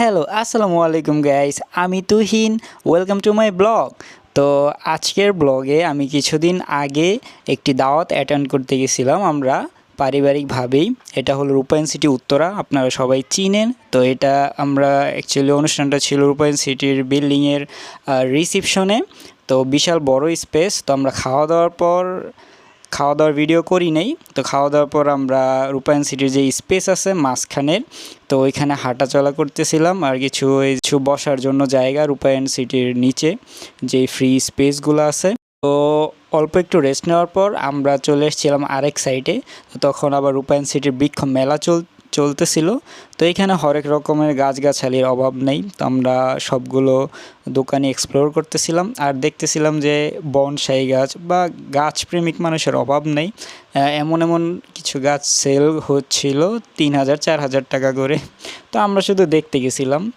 Hello, আসসালামু আলাইকুম guys আমি Tuhin welcome to my blog তো আজকের ব্লগে আমি কিছুদিন আগে একটি দাওয়াত অ্যাটেন্ড করতে গেছিলাম আমরা পারিবারিকভাবেই। এটা হলো রূপায়ণ সিটি উত্তরা, আপনারা সবাই চিনেন। তো এটা আমরা অ্যাকচুয়ালি অনুষ্ঠানটা ছিল রূপায়ণ সিটির বিল্ডিংয়ের রিসিপশনে তো বিশাল বড় স্পেস তো আমরা খাওয়া দাওয়ার পর খাওয়া দাওয়ার ভিডিও করি নেই। তো খাওয়া দাওয়ার পর আমরা রূপায়ণ সিটির যে স্পেস আছে মাঝখানের তো ওইখানে হাঁটা চলা করতেছিলাম আর কিছু কিছু বসার জন্য জায়গা রূপায়ণ সিটির নিচে, যে ফ্রি স্পেসগুলো আছে। তো অল্প একটু রেস্ট নেওয়ার পর আমরা চলে এসেছিলাম আরেক সাইডে তখন আবার রূপায়ণ সিটির বৃক্ষ মেলা চল চলতেছিল। তো এখানে হরেক রকমের গাছগাছালির অভাব নেই। তো আমরা সবগুলো দোকানে এক্সপ্লোর করতেছিলাম। আর দেখতেছিলাম যে বনসাই গাছ বা গাছপ্রেমিক মানুষের অভাব নেই। এমন এমন কিছু গাছ সেল হচ্ছিল তিন হাজার, চার হাজার টাকা করে। তো আমরা শুধু দেখতে গেছিলাম।